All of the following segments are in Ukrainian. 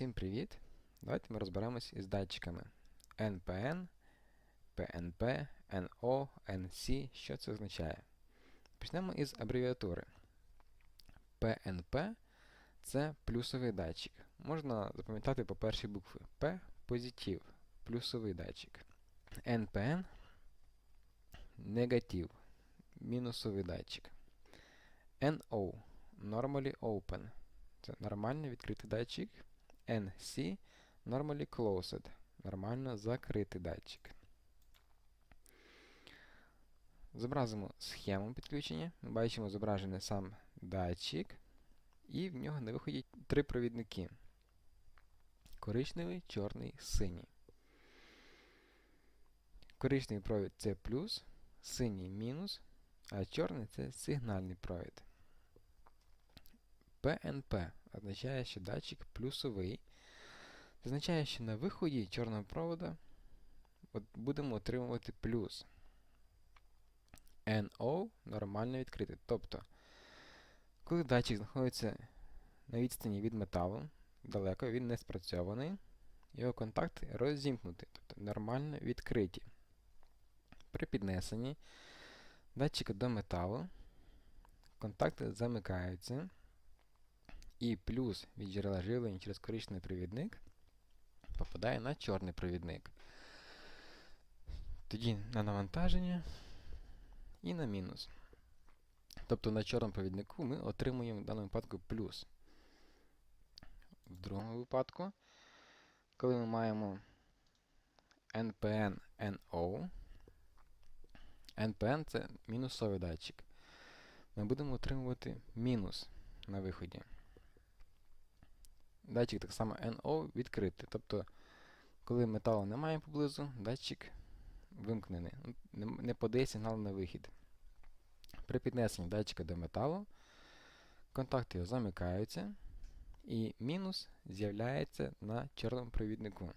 Всім привіт! Давайте ми розберемось із датчиками NPN, PNP, NO, NC. Що це означає? Почнемо із абревіатури. PNP це плюсовий датчик. Можна запам'ятати по першій букві P позитив, плюсовий датчик. NPN негатив, мінусовий датчик. NO Normally Open. Це нормально відкритий датчик. NC Normally Closed. Нормально закритий датчик. Зобразимо схему підключення. Ми бачимо зображений сам датчик. І в нього на виході три провідники. Коричневий, чорний, синій. Коричневий провід це плюс, синій мінус, а чорний це сигнальний провід. PNP означає, що датчик плюсовий. Це означає, що на виході чорного провода будемо отримувати плюс. NO нормально відкритий. Тобто, коли датчик знаходиться на відстані від металу, далеко, він не спрацьований, його контакти розімкнуті, тобто нормально відкриті. При піднесенні датчика до металу контакти замикаються і плюс від джерела живлення через коричневий провідник попадає на чорний провідник. Тоді на навантаження і на мінус. Тобто на чорному провіднику ми отримуємо в даному випадку плюс. В другому випадку, коли ми маємо NPN NO, NPN це мінусовий датчик. Ми будемо отримувати мінус на виході. Датчик так само NO відкритий. Тобто, коли металу немає поблизу, датчик вимкнений. Не подає сигнал на вихід. При піднесенні датчика до металу контакти його замикаються, і мінус з'являється на чорному провіднику.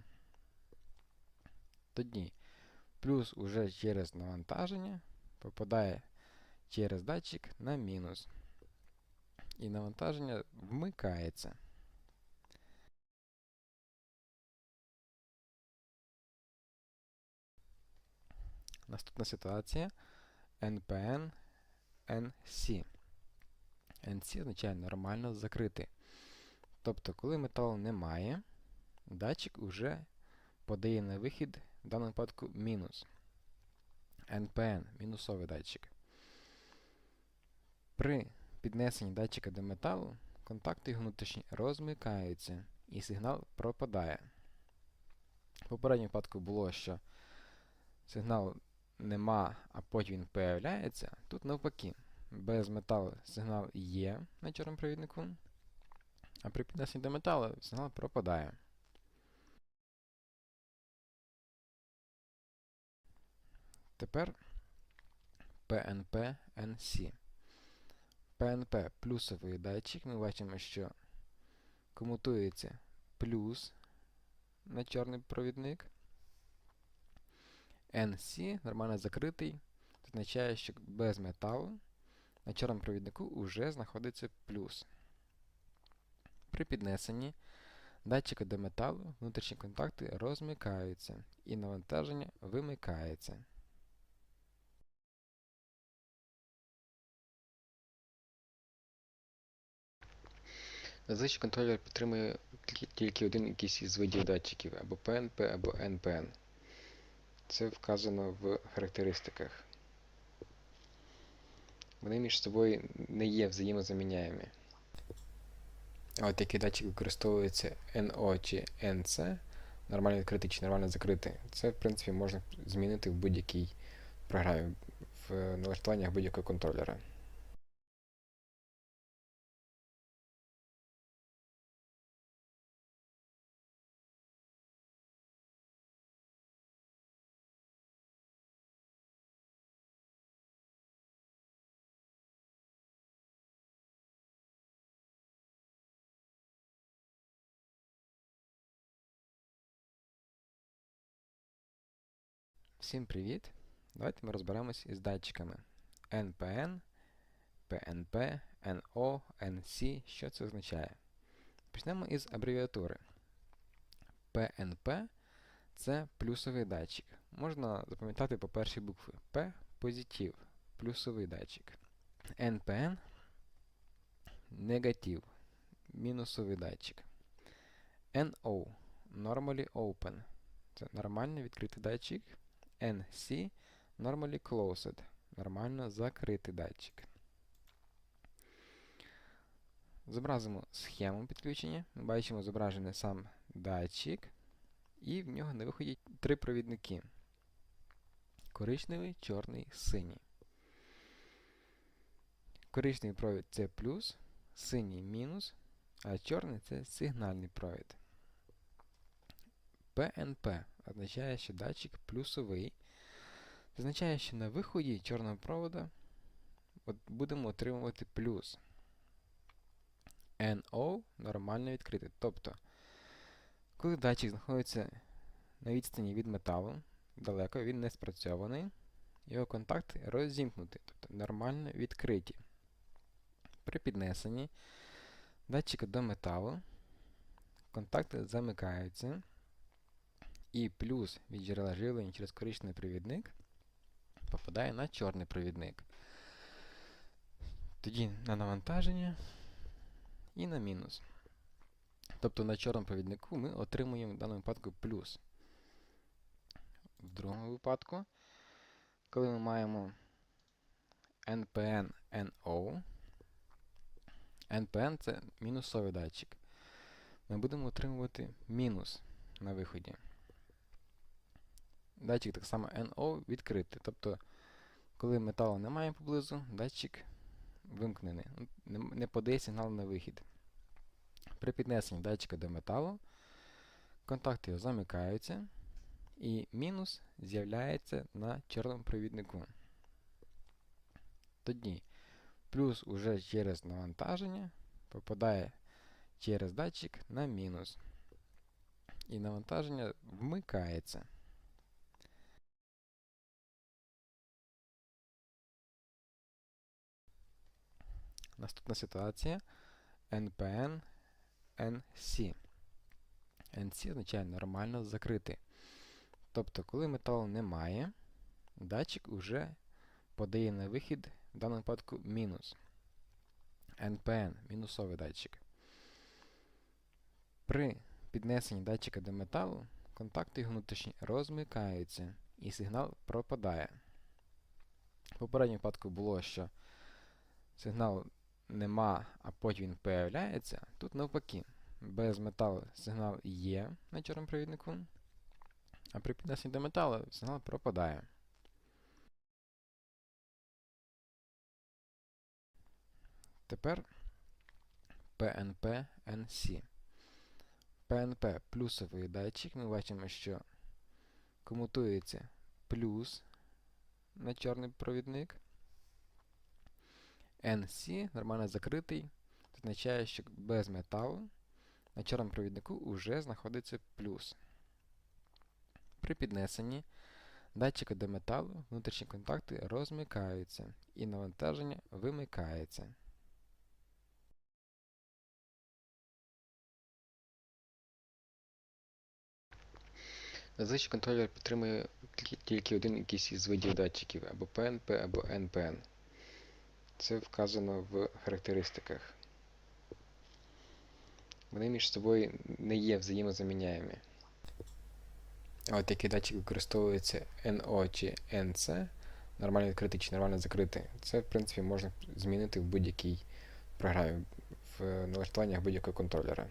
Тоді плюс уже через навантаження попадає через датчик на мінус. І навантаження вмикається. Наступна ситуація NPN NC. NC означає нормально закритий. Тобто, коли металу немає, датчик вже подає на вихід в даному випадку мінус. NPN мінусовий датчик. При піднесенні датчика до металу контакти його внутрішні розмикаються і сигнал пропадає. В попередньому випадку було, що сигнал нема, а потім він появляється, тут навпаки. Без металу сигнал є на чорному провіднику, а при піднесенні до металу сигнал пропадає. Тепер PNP NC. PNP плюсовий датчик. Ми бачимо, що комутується плюс на чорний провідник. NC нормально закритий. Це означає, що без металу на чорному провіднику вже знаходиться плюс. При піднесенні датчика до металу внутрішні контакти розмикаються і навантаження вимикається. Зазвичай контролер підтримує тільки один якийсь із видів датчиків або PNP, або NPN. Це вказано в характеристиках. Вони між собою не є взаємозаміняємі. От який датчик використовується NO чи NC, нормально відкритий чи нормально закритий, це, в принципі, можна змінити в будь-якій програмі, в налаштуваннях будь-якого контролера. Всім привіт! Давайте ми розберемось із датчиками NPN, PNP, NO, NC. Що це означає? Почнемо із абревіатури PNP це плюсовий датчик. Можна запам'ятати по першій букві. P позитив, плюсовий датчик. NPN негатив, мінусовий датчик. NO normally open. Це нормально відкритий датчик. NC normally closed. Нормально закритий датчик. Зобразимо схему підключення. Ми бачимо зображений сам датчик, і в нього на виході три провідники: коричневий, чорний, синій. Коричневий провід це плюс, синій мінус, а чорний це сигнальний провід. PNP означає, що датчик плюсовий. Це означає, що на виході чорного провода будемо отримувати плюс. NO нормально відкритий. Тобто, коли датчик знаходиться на відстані від металу, далеко, він не спрацьований, його контакти розімкнуті, тобто нормально відкриті. При піднесенні датчика до металу контакти замикаються, і плюс від джерела живлення через коричневий провідник попадає на чорний провідник. Тоді на навантаження і на мінус. Тобто на чорному провіднику ми отримуємо в даному випадку плюс. В другому випадку, коли ми маємо NPN NO, NPN це мінусовий датчик. Ми будемо отримувати мінус на виході. Датчик так само NO відкритий. Тобто, коли металу немає поблизу, датчик вимкнений. Не подає сигнал на вихід. При піднесенні датчика до металу контакти його замикаються, і мінус з'являється на чорному провіднику. Тоді плюс уже через навантаження попадає через датчик на мінус. І навантаження вмикається. Наступна ситуація NPN NC. NC означає нормально закритий. Тобто, коли металу немає, датчик вже подає на вихід в даному випадку мінус. NPN мінусовий датчик. При піднесенні датчика до металу контакти його внутрішні розмикаються і сигнал пропадає. В попередньому випадку було, що сигнал нема, а потім він появляється, тут навпаки. Без металу сигнал є на чорному провіднику, а при піднесенні до металу сигнал пропадає. Тепер PNP NC. PNP плюсовий датчик. Ми бачимо, що комутується плюс на чорний провідник. NC нормально закритий. Це означає, що без металу на чорному провіднику вже знаходиться плюс. При піднесенні датчика до металу внутрішні контакти розмикаються і навантаження вимикається. Зазвичай контролер підтримує тільки один якийсь із видів датчиків або PNP, або NPN. Це вказано в характеристиках. Вони між собою не є взаємозаміняємі. От який датчик використовується NO чи NC, нормально відкритий чи нормально закритий, це, в принципі, можна змінити в будь-якій програмі, в налаштуваннях будь-якого контролера.